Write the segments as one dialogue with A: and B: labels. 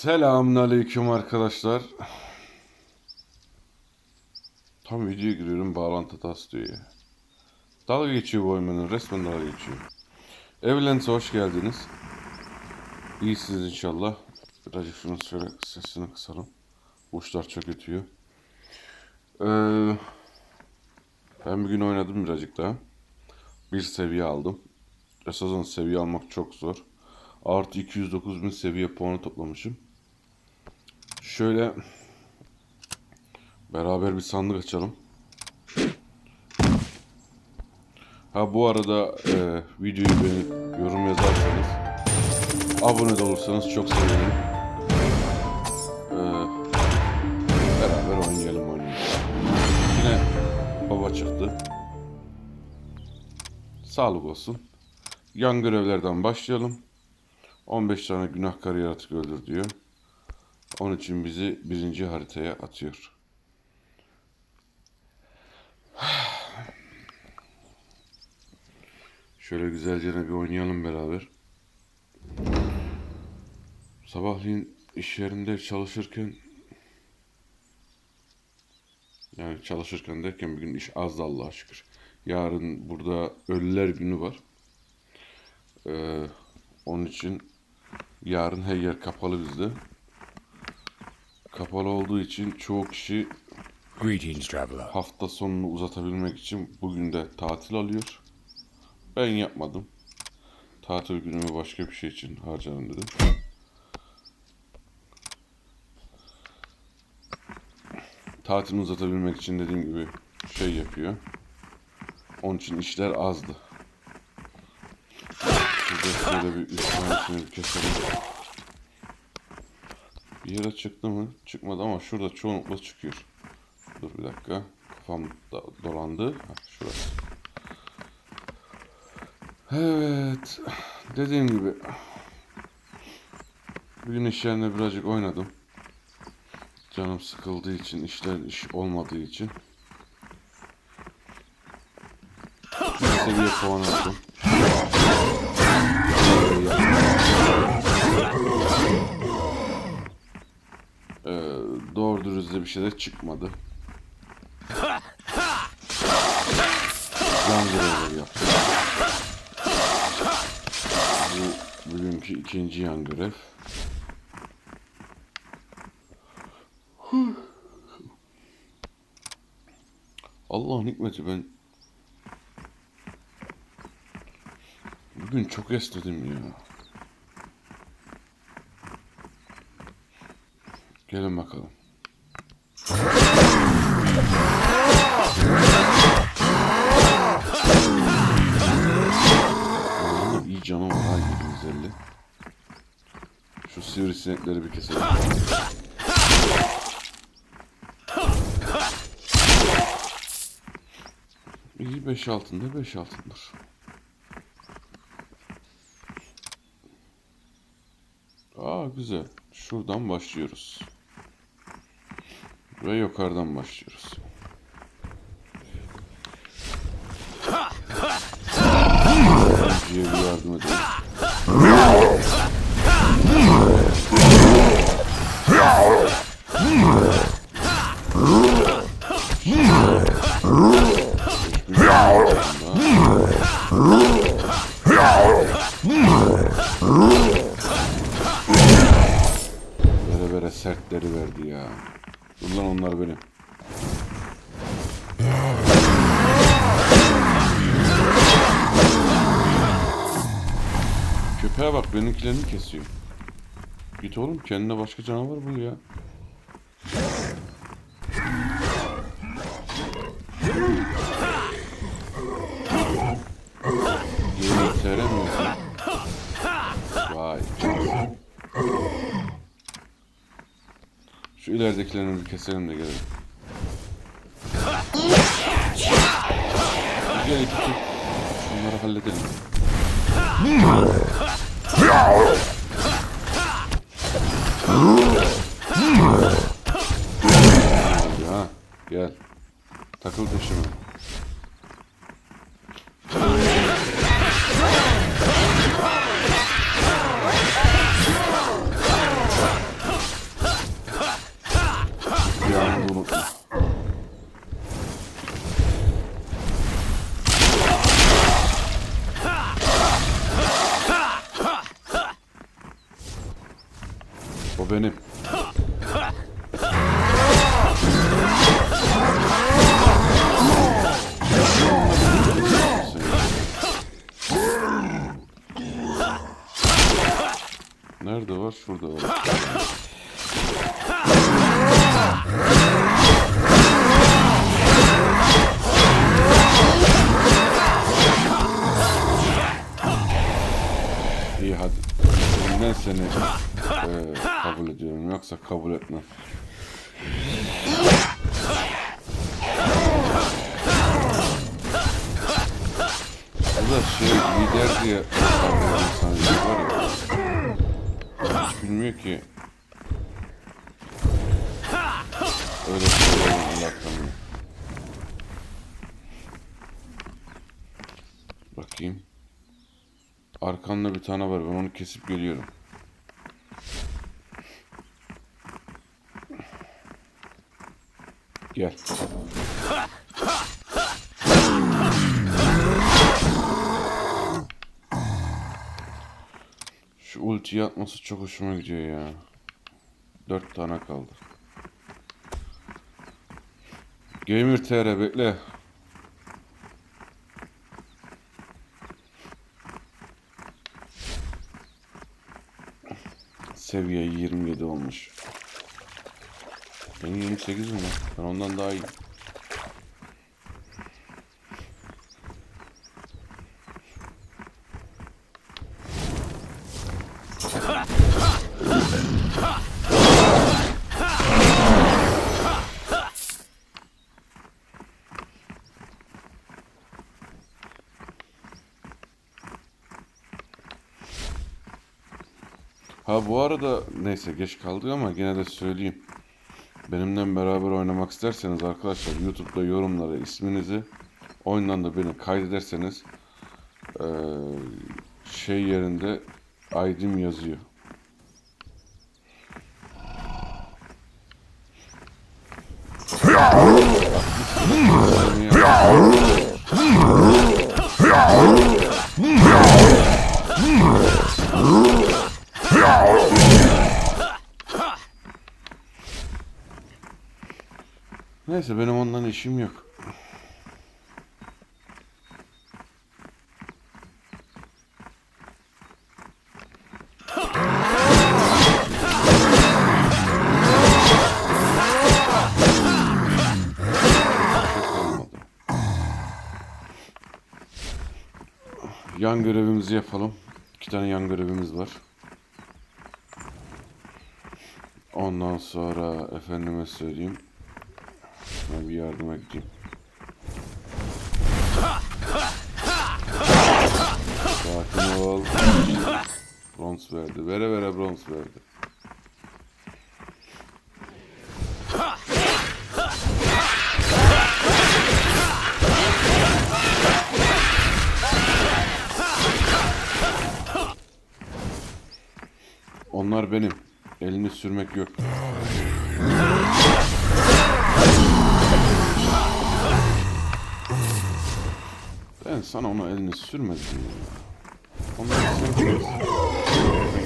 A: Selamünaleyküm arkadaşlar. Tam videoya giriyorum bağlantı hatası diyor. Dalga geçiyor bu oyunun resmen dalga geçiyor. Evlens'e hoş geldiniz. İyisiniz inşallah. Birazcık şunu şöyle sesini kısalım. Uçlar çok ötüyor. Ee, ben bugün oynadım birazcık daha. Bir seviye aldım. Esasında seviye almak çok zor. Artı 209 bin seviye puanı toplamışım. Şöyle beraber bir sandık açalım. Ha bu arada e, videoyu beğenip yorum yazarsanız abone de olursanız çok sevinirim. E, beraber oynayalım oyunu. Yine baba çıktı. Sağlık olsun. Yan görevlerden başlayalım. 15 tane günahkar yaratık öldür diyor. Onun için bizi birinci haritaya atıyor. Şöyle güzelce bir oynayalım beraber. Sabahleyin iş yerinde çalışırken yani çalışırken derken bir gün iş azdı Allah'a şükür. Yarın burada ölüler günü var. Ee, onun için yarın her yer kapalı bizde. Kapalı olduğu için çoğu kişi
B: Greetings, traveler.
A: hafta sonunu uzatabilmek için bugün de tatil alıyor. Ben yapmadım. Tatil günümü başka bir şey için harcarım dedim. Tatilini uzatabilmek için dediğim gibi şey yapıyor. Onun için işler azdı. Şurada şöyle bir üst tanesini bir keselim. Yere çıktı mı? Çıkmadı ama şurada çoğunlukla çıkıyor. Dur bir dakika. Kafam da dolandı. Ha, şurası. Evet. Dediğim gibi. Bugün iş yerinde birazcık oynadım. Canım sıkıldığı için, işler iş olmadığı için. Bir seviye puan aldım. Ee, doğru dürüst bir şey de çıkmadı. Can görevleri yaptım. Bu bugünkü ikinci yan görev. Allah'ın hikmeti ben bugün çok esnedim ya. Gelin bakalım. Allah'ım iyi canım var ha 750. Şu sivrisinekleri bir keselim. İyi 5 altında 5 altındır. Aa güzel. Şuradan başlıyoruz. Ve yukarıdan başlıyoruz. Köpeğe bak benimkilerini kesiyor. Git oğlum kendine başka canavar bul ya. Şu ileridekilerini bir keselim de gelelim. Gel iki. Şunları halledelim. Hadi ha. Gel. Takıl peşime. Nerede var? Şurada var. İyi hadi. Ben seni eee, kabul ediyorum. Yoksa kabul etmem. Bu da şey lider diye Hiç bilmiyor ki. Öyle alakam yok. Bakayım. Arkamda bir tane var. Ben onu kesip geliyorum. Gel. Şu ultiyi atması çok hoşuma gidiyor ya. Dört tane kaldı. Gamer TR bekle. Seviye 27 olmuş. Benim 28 mi? Ben ondan daha iyi. Ha bu arada neyse geç kaldı ama gene de söyleyeyim. Benimle beraber oynamak isterseniz arkadaşlar YouTube'da yorumlara isminizi oyundan da beni kaydederseniz şey yerinde ID'm yazıyor. Neyse benim ondan işim yok. Yan görevimizi yapalım. İki tane yan görevimiz var. Ondan sonra efendime söyleyeyim. Yardıma gideyim. Sakin ol. Bronz verdi. Vere vere bronz verdi. Onlar benim. Elini sürmek yok. Ben sana onu elini sürmedim ya. Onları sen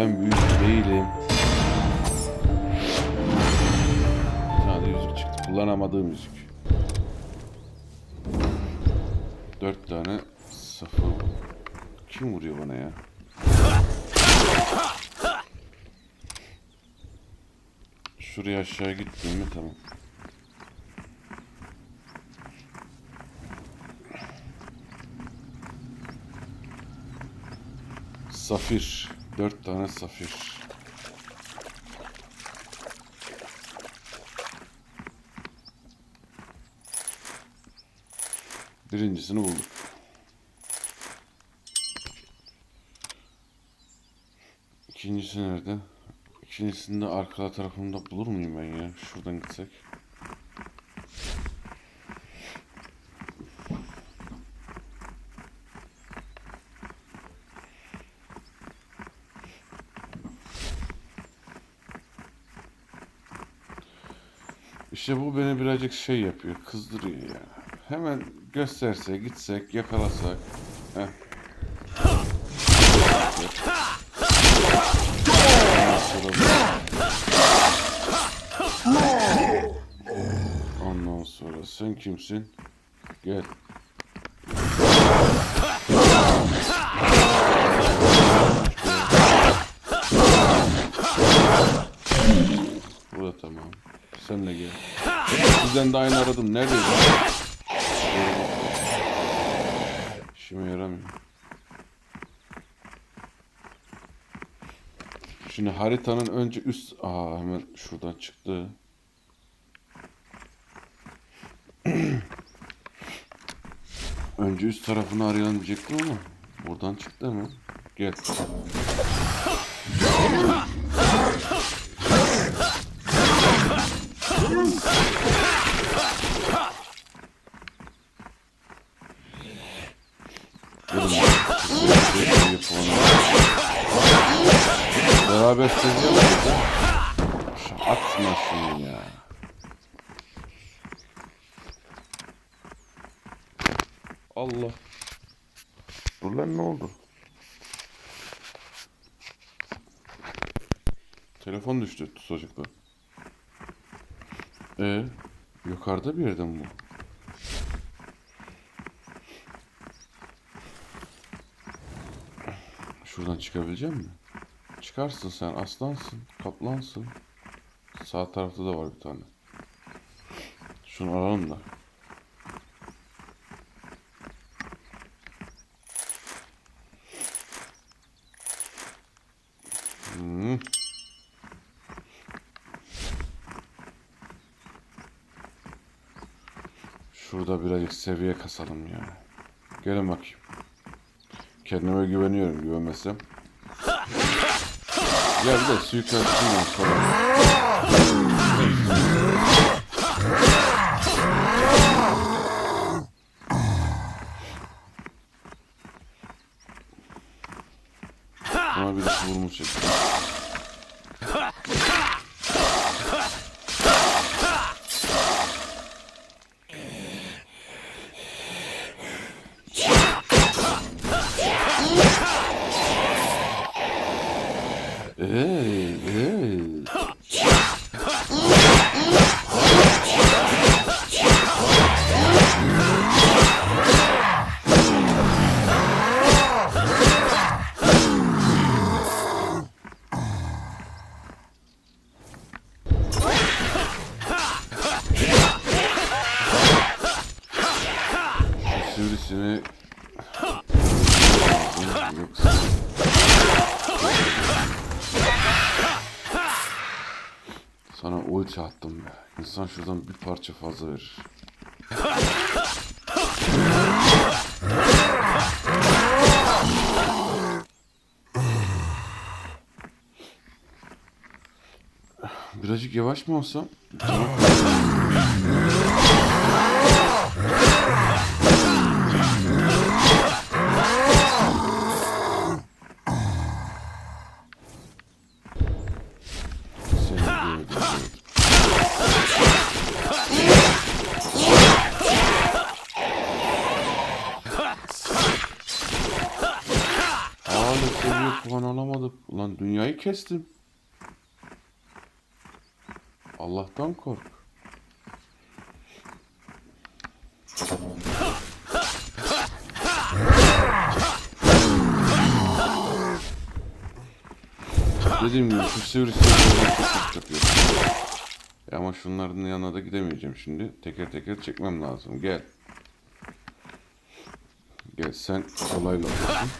A: ben büyük değilim. Bir tane yüzük çıktı. Kullanamadığım yüzük. Dört tane sıfır. Kim vuruyor bana ya? Şuraya aşağı gittim mi tamam. Safir. Dört tane safir. Birincisini bulduk. İkincisi nerede? İkincisinde arka tarafında bulur muyum ben ya? Şuradan gitsek. İşte bu beni birazcık şey yapıyor, kızdırıyor ya. Hemen gösterse, gitsek, yakalasak. Heh. Ondan sonra sen kimsin? Gel. Bu da tamam. Sen de gel. Sizden de aynı aradım. Neredeydin? İşime yaramıyor. Şimdi haritanın önce üst... Aa hemen şuradan çıktı. önce üst tarafını arayalım diyecektim ama buradan çıktı hemen. Gel. Beraber seviyoruz da. Şu Atma şunu ya. Allah. Dur lan ne oldu? Telefon düştü tutacaklar. Ee, yukarıda bir yerde mi bu? Şuradan çıkabilecek mi? Çıkarsın sen aslansın, kaplansın. Sağ tarafta da var bir tane. Şunu alalım da. Şurada birazcık seviye kasalım ya. Gelin bakayım. Kendime güveniyorum güvenmezsem. Ya bir de suikastçıyla sonra. Hey. Sana ulti attım be. İnsan şuradan bir parça fazla verir. Birazcık yavaş mı olsam? Puan alamadık. Ulan dünyayı kestim. Allah'tan kork. Dediğim gibi şu yapıyor. E ama şunların yanına da gidemeyeceğim şimdi. Teker teker çekmem lazım. Gel. Gel sen kolayla olsun.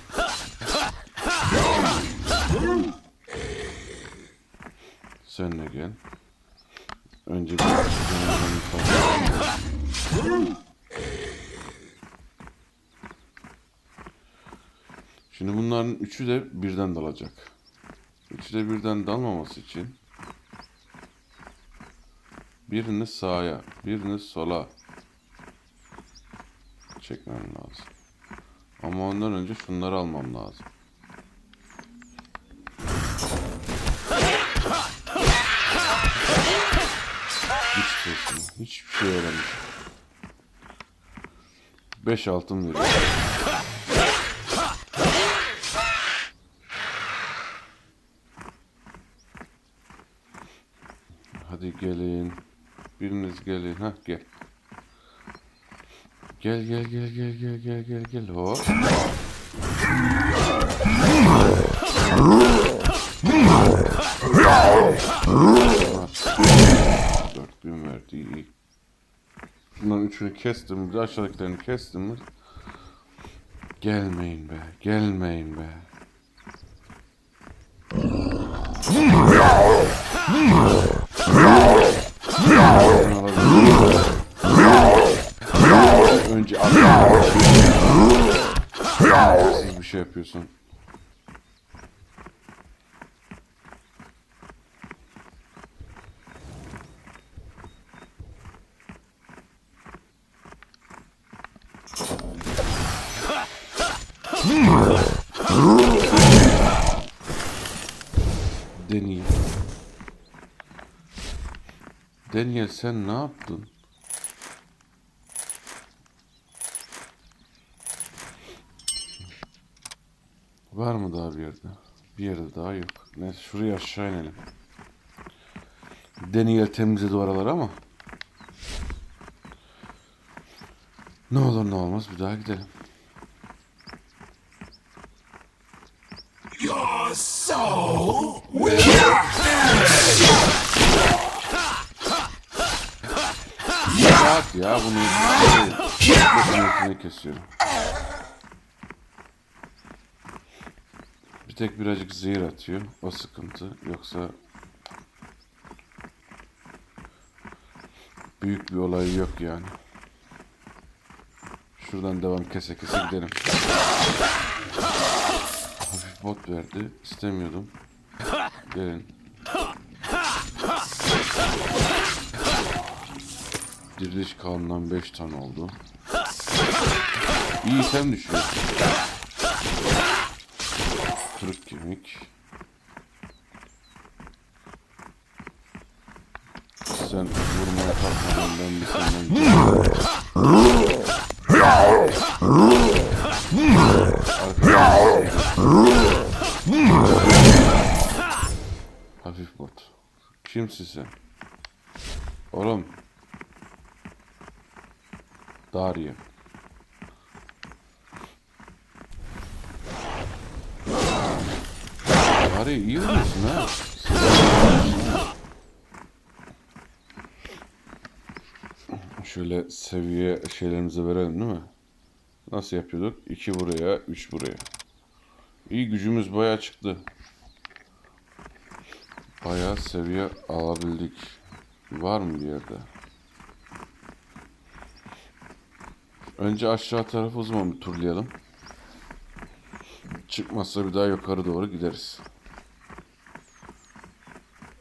A: Sen de gel. Önce bir Şimdi bunların üçü de birden dalacak. İkide birden dalmaması için birini sağa, birini sola çekmem lazım. Ama ondan önce şunları almam lazım. Hiçbir şey öğrenmiş. 5 altın veriyor. Hadi gelin. Biriniz gelin. Ha gel. Gel gel gel gel gel gel gel gel. Hop. Dört bin verdi iyi. Bunların üçünü kestim. De aşağıdakilerini kestim. mi? Gelmeyin be. Gelmeyin be. Önce atla. Siz bir şey yapıyorsun. Daniel sen ne yaptın? Var mı daha bir yerde? Bir yerde daha yok. Neyse şuraya aşağı inelim. Daniel temizledi oraları ama. Ne olur ne olmaz bir daha gidelim. Rahat ya bunu dokunmasını kesiyorum. Bir tek birazcık zehir atıyor. O sıkıntı. Yoksa büyük bir olay yok yani. Şuradan devam kese kese gidelim. Hafif bot verdi. İstemiyordum. Gelin. Diriliş kanundan 5 tane oldu. İyi sen düşüyorsun. Kırık kemik. Sen vurmaya kalkmadan ben bir senden Hafif bot. Kimsin sen? Oğlum. Darya. Darya iyi vuruyorsun ha. Şöyle seviye şeylerimizi verelim değil mi? Nasıl yapıyorduk? 2 buraya, 3 buraya. İyi gücümüz bayağı çıktı. Bayağı seviye alabildik. Var mı bir yerde? Önce aşağı tarafı o zaman bir turlayalım. Çıkmazsa bir daha yukarı doğru gideriz.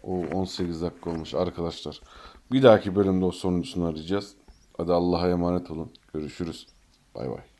A: O 18 dakika olmuş arkadaşlar. Bir dahaki bölümde o sonuncusunu arayacağız. Hadi Allah'a emanet olun. Görüşürüz. Bay bay.